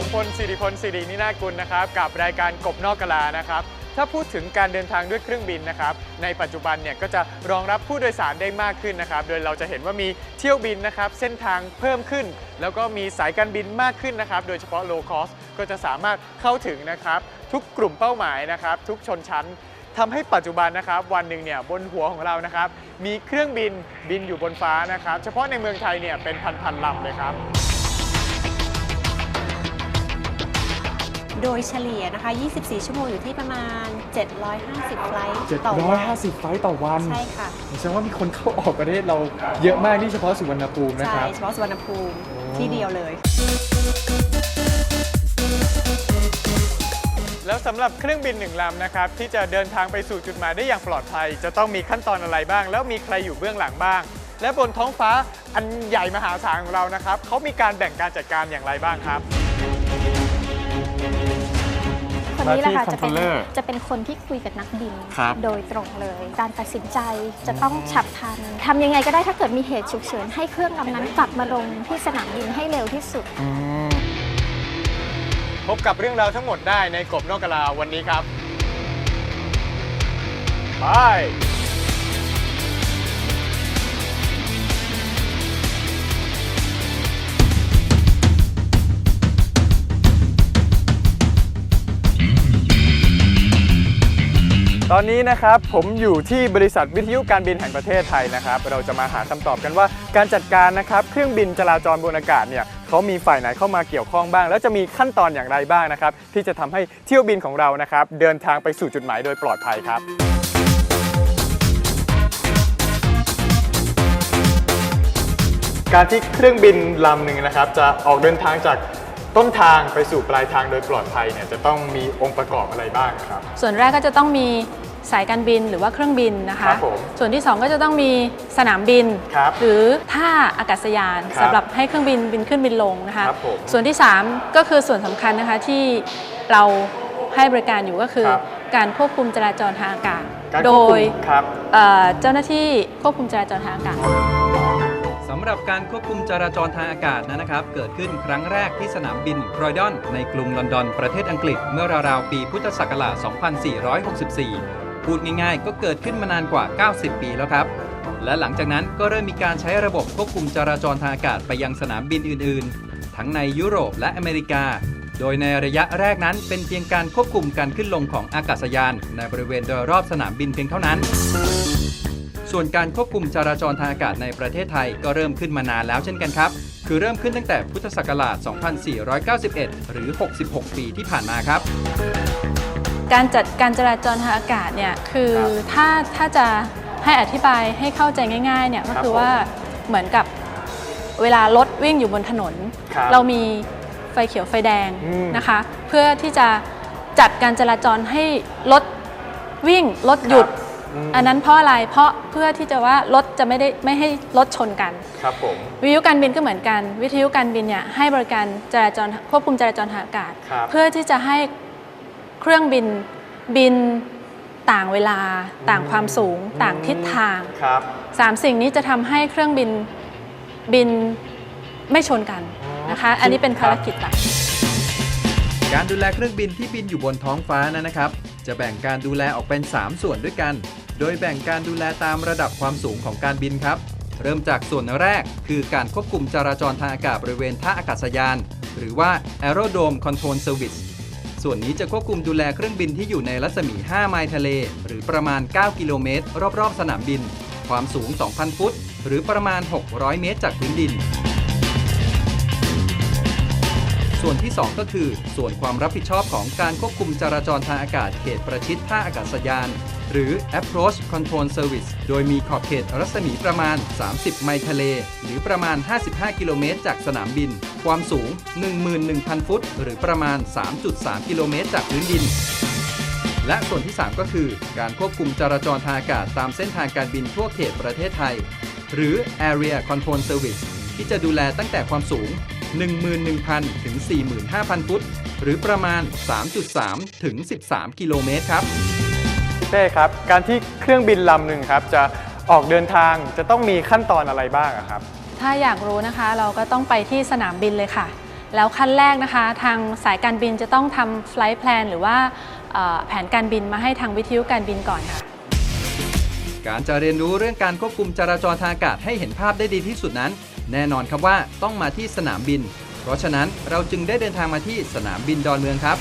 ผมพลสิริพลสิรินินากุลนะครับกับรายการกบนอกกะลานะครับ ถ้าพูดถึงการเดินทางด้วยเครื่องบินนะครับ ในปัจจุบันเนี่ยก็จะรองรับผู้โดยสารได้มากขึ้นนะครับ โดยเราจะเห็นว่ามีเที่ยวบินนะครับเส้นทางเพิ่มขึ้น แล้วก็มีสายการบินมากขึ้นนะครับ โดยเฉพาะ low cost ก็จะสามารถเข้าถึงนะครับ ทุกกลุ่มเป้าหมายนะครับ ทุกชนชั้นทำให้ปัจจุบันนะครับวันหนึ่งเนี่ยบนหัวของเรานะครับ มีเครื่องบินบินอยู่บนฟ้านะครับ เฉพาะในเมืองไทยเนี่ยเป็นพันๆลำเลยครับ โดยเฉลี่ยนะคะ 24 ชั่วโมงอยู่ที่ประมาณ 750 ไฟลท์ต่อวัน750 ไฟล์ต่อวันใช่ค่ะแสดงว่ามีคนเข้าออกประเทศเราเยอะมากนี่เฉพาะสุวรรณภูมินะคใช่รับเฉพาะสุวรรณภูมิโอ้ที่เดียวเลย แล้วสำหรับเครื่องบินหนึ่งลำนะครับ ที่จะเดินทางไปสู่จุดหมายได้อย่างปลอดภัย จะต้องมีขั้นตอนอะไรบ้าง แล้วมีใครอยู่เบื้องหลังบ้าง และบนท้องฟ้าอันใหญ่มหาศาลของเรานะครับเขามีการแบ่งการจัดการอย่างไรบ้างครับ คนนี้แหละค่ะหน้าที่จะเป็น controller จะเป็นคนที่คุยกับนักบินครับโดยตรงเลย การตัดสินใจจะต้องฉับพลันทำยังไงก็ได้ถ้าเกิดมีเหตุฉุกเฉิน ให้เครื่องลำนั้นกลับมาลงที่สนามบินให้เร็วที่สุด พบกับเรื่องราวทั้งหมดได้ในกบนอกกะลาวันนี้ครับ ไป ตอนนี้นะครับผมอยู่ที่บริษัทวิทยุการบินแห่งประเทศไทยนะครับ เราจะมาหาคำตอบกันว่าการจัดการนะครับเครื่องบินจราจรบนอากาศเนี่ยเขามีฝ่ายไหนเข้ามาเกี่ยวข้องบ้าง แล้วจะมีขั้นตอนอย่างไรบ้างนะครับ ที่จะทำให้เที่ยวบินของเรานะครับ เดินทางไปสู่จุดหมายโดยปลอดภัยครับการที่เครื่องบินลำหนึ่งนะครับจะออกเดินทางจาก ต้นทางไปสู่ปลายทางโดยปลอดภัยเนี่ยจะต้องมีองค์ประกอบอะไรบ้างครับ ส่วนแรกก็จะต้องมีสายการบินหรือว่าเครื่องบินนะคะ ครับผมส่วนที่ 2 ก็จะต้องมีสนามบิน ครับหรือท่าอากาศยานครับสำหรับให้เครื่องบินบินขึ้นบินลงนะคะ ครับผมส่วนที่ 3 ก็คือส่วนสำคัญนะคะที่เราให้บริการอยู่ก็คือ ครับ การควบคุมจราจรทางอากาศ การโดควบคุยมครับ เอ่อเจ้าหน้าที่ควบคุมจราจรทางอากาศ สำหรับการควบคุมจราจรทางอากาศนั้นนะครับ เกิดขึ้นครั้งแรกที่สนามบินครอยดอน ในกรุงลอนดอน ประเทศอังกฤษเมื่อราวๆ ปีพุทธศักราช 2464 พูดง่ายๆ ก็เกิดขึ้นมานานกว่า 90 ปีแล้วครับ และหลังจากนั้นก็เริ่มมีการใช้ระบบควบคุมจราจรทางอากาศไปยังสนามบินอื่นๆ ทั้งในยุโรปและอเมริกา โดยในระยะแรกนั้นเป็นเพียงการควบคุมการขึ้นลงของอากาศยาน ในบริเวณโดยรอบสนามบินเพียงเท่านั้น ส่วนการควบคุมจราจรทางอากาศในประเทศไทยก็เริ่มขึ้นมานานแล้วเช่นกันครับ คือเริ่มขึ้นตั้งแต่พุทธศักราช 2491 หรือ 66 ปีที่ผ่านมาครับ การจัดการจราจรทางอากาศเนี่ยคือครับถ้าถ้าจะให้อธิบายให้เข้าใจง่ายๆเนี่ยก็ครับคือผมว่าเหมือนกับเวลารถวิ่งอยู่บนถนนครับเรามีไฟเขียวไฟแดงอืมนะคะ เพื่อที่จะจัดการจราจรให้รถวิ่งรถหยุดม อันนั้นเพราะอะไรเพราะเพื่อที่จะว่ารถจะไม่ได้ไม่ให้รถชนกัน ครับผม วิทยุการบินก็เหมือนกัน วิทยุการบินเนี่ยให้บริการจราจรควบคุมจราจรทางอากาศ ครับ เพื่อที่จะให้เครื่องบินบินต่างเวลา ต่างความสูง ต่างทิศทางครับ สามสิ่งนี้จะทำให้เครื่องบินบินไม่ชนกันนะคะ อันนี้เป็นภารกิจหลัก การดูแลเครื่องบินที่บินอยู่บนท้องฟ้านั้นนะครับ จะแบ่งการดูแลออกเป็น 3 ส่วนด้วยกัน โดยแบ่งการดูแลตามระดับความสูงของการบินครับ เริ่มจากส่วนแรกคือการควบคุมจราจรทางอากาศบริเวณท่าอากาศยาน หรือว่า Aerodrome Control Service ส่วนนี้จะควบคุมดูแลเครื่องบินที่อยู่ในรัศมี 5 ไมล์ทะเล หรือประมาณ 9 กิโลเมตร รอบ ๆ สนามบิน ความสูง 2,000 ฟุต หรือประมาณ 600 เมตรจากพื้นดิน ส่วนที่ 2 ก็คือ ส่วนความรับผิดชอบของการควบคุมจราจรทางอากาศเขตประชิดท่าอากาศยาน หรือ approach control service โดยมีขอบเขตรัศมีประมาณ 30 ไมล์ทะเล หรือประมาณ 55 กิโลเมตรจากสนามบิน ความสูง 11,000 ฟุต หรือประมาณ 3.3 กิโลเมตรจากพื้นดินและส่วนที่ 3 ก็คือ การควบคุมจราจรทางอากาศตามเส้นทางการบินทั่วเขตประเทศไทย หรือ Area Control Service ที่จะดูแลตั้งแต่ความสูง 11,000 ถึง 45,000 ฟุต หรือประมาณ 3.3 ถึง 13 กิโลเมตรครับเต้ครับ การที่เครื่องบินลำหนึ่งครับ จะออกเดินทางจะต้องมีขั้นตอนอะไรบ้างอะครับ ถ้าอยากรู้นะคะเราก็ต้องไปที่สนามบินเลยค่ะ แล้วขั้นแรกนะคะ ทางสายการบินจะต้องทำ flight plan หรือว่าเอ่อแผนการบินมาให้ทางวิทยุการบินก่อนค่ะ การจะเรียนรู้เรื่องการควบคุมจราจรทางอากาศให้เห็นภาพได้ดีที่สุดนั้น แน่นอนครับว่าต้องมาที่สนามบิน เพราะฉะนั้นเราจึงได้เดินทางมาที่สนามบินดอนเมืองครับ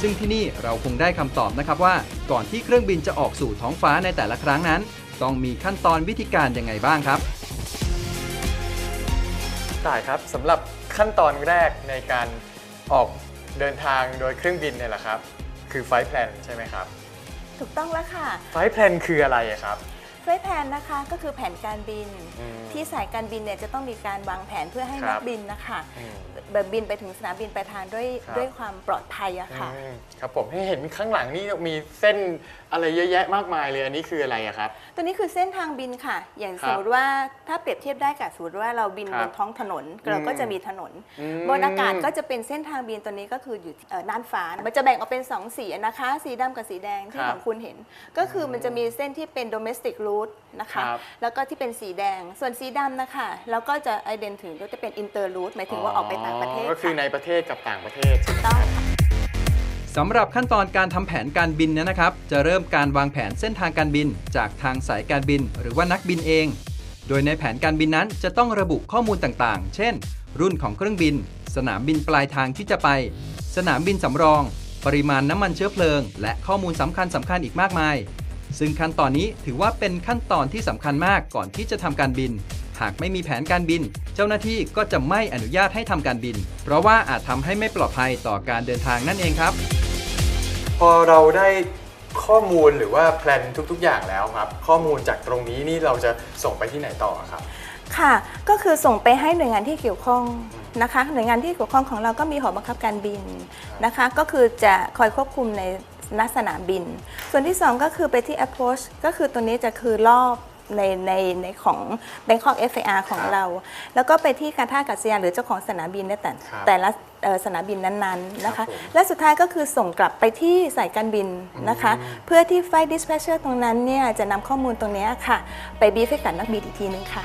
ซึ่งที่นี่เราคงได้คำตอบนะครับว่า ก่อนที่เครื่องบินจะออกสู่ท้องฟ้าในแต่ละครั้งนั้น ต้องมีขั้นตอนวิธีการยังไงบ้างครับต่ายครับสำหรับขั้นตอนแรกในการออกเดินทางโดยเครื่องบินเนี่ยแหละครับ คือไฟล์แพลนใช่ไหมครับ ถูกต้องแล้วค่ะไฟแพลนคืออะไรอะครับ ฟล์แผนนะคะก็คือแผนการบิน อืมที่สายการบินเนี่ยจะต้องมีการวางแผนเพื่อให้ครันับ กบินนะคะอืม แบบบินไปถึงสนามบินปลายทางด้วยครับ ด้วยความปลอดภัยอะค่ะ อืมครับผมให้เห็นข้างหลังนี่มีเส้นอะไรเยอะแยะมากมายเลยอันนี้คืออะไรอะครับ ตัวนี้คือเส้นทางบินค่ะ อย่างครัสบมมติว่าถ้าเปรียบเทียบได้กับสมมติว่าเราบินครับบนท้องถนนเราก็จะมีถนน อืมบนอากาศก็จะเป็นเส้นทางบินตัวนี้ก็คืออยู่ที่เอ่อน่านฟ้า มันจะแบ่งออกเป็น 2 สีนะคะ สีดำกับสีแดงที่ครับของคุณเห็น ก็คือมันจะมีเส้นที่เป็น domestic route นะคะครับแล้วก็ที่เป็นสีแดงส่วนสีดำนะคะแล้วก็จะไอเดนถึงก็จะเป็น inter route หมายถึงว่าออกไปต่างประเทศก็คือในค่ะประเทศกับต่างประเทศ ถูกต้องค่ะ สำหรับขั้นตอนการทำแผนการบินเนยนะครับ จะเริ่มการวางแผนเส้นทางการบิน จากทางสายการบิน หรือว่านักบินเอง โดยในแผนการบินนั้นจะต้องระบุข้อมูลต่างๆ เช่น รุ่นของเครื่องบิน สนามบินปลายทางที่จะไป สนามบินสำรอง ปริมาณน้ำมันเชื้อเพลิง และข้อมูลสำคัญสำคัญๆอีกมากมาย ซึ่งขั้นตอนนี้ถือว่าเป็นขั้นตอนที่สำคัญมากก่อนที่จะทำการบิน หากไม่มีแผนการบิน เจ้าหน้าที่ก็จะไม่อนุญาตให้ทำการบิน เพราะว่าอาจทำให้ไม่ปลอดภัยต่อการเดินทางนั่นเองครับ พอเราได้ข้อมูลหรือว่าแพลนทุก ๆ อย่างแล้วครับ ข้อมูลจากตรงนี้นี่เราจะส่งไปที่ไหนต่อครับ ค่ะ ก็คือส่งไปให้หน่วยงานที่เกี่ยวข้องนะคะ หน่วยงานที่เกี่ยวข้องของเราก็มีหอบังคับการบินนะคะ ก็คือจะคอยควบคุมใน ณสนามบิน ส่วนที่ 2 ก็คือไปที่ approach ก็คือตัวนี้จะคือรอบในในในของ Bangkok FAR ของครับเรา แล้วก็ไปที่การท่าอากาศยานหรือเจ้าของสนามบินในแต่ครับแต่ละเอ่อสนามบินนั้นๆนะครัคะบผมและสุดท้ายก็คือส่งกลับไปที่สายการบินนะคะอืมเพื่อที่ Flight Dispatcher ตรงนั้นเนี่ยจะนำข้อมูลตรงเนี้ยค่ะ ไปบีฟให้กับนักบินอีกทีนึงค่ะ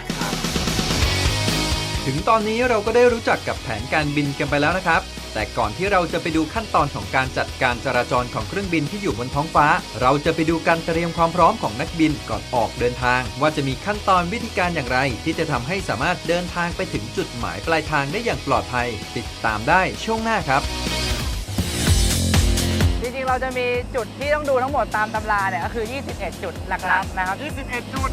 ถึงตอนนี้เราก็ได้รู้จักกับแผนการบินกันไปแล้วนะครับ แต่ก่อนที่เราจะไปดูขั้นตอนของการจัดการจราจรของเครื่องบินที่อยู่บนท้องฟ้า เราจะไปดูการเตรียมความพร้อมของนักบินก่อนออกเดินทาง ว่าจะมีขั้นตอนวิธีการอย่างไร ที่จะทำให้สามารถเดินทางไปถึงจุดหมายปลายทางได้อย่างปลอดภัย ติดตามได้ช่วงหน้าครับจริงๆ เราจะมีจุดที่ต้องดูทั้งหมดตามตำราเนี่ยก็คือ 21 จุดหลักๆ นะครับ 21 จุด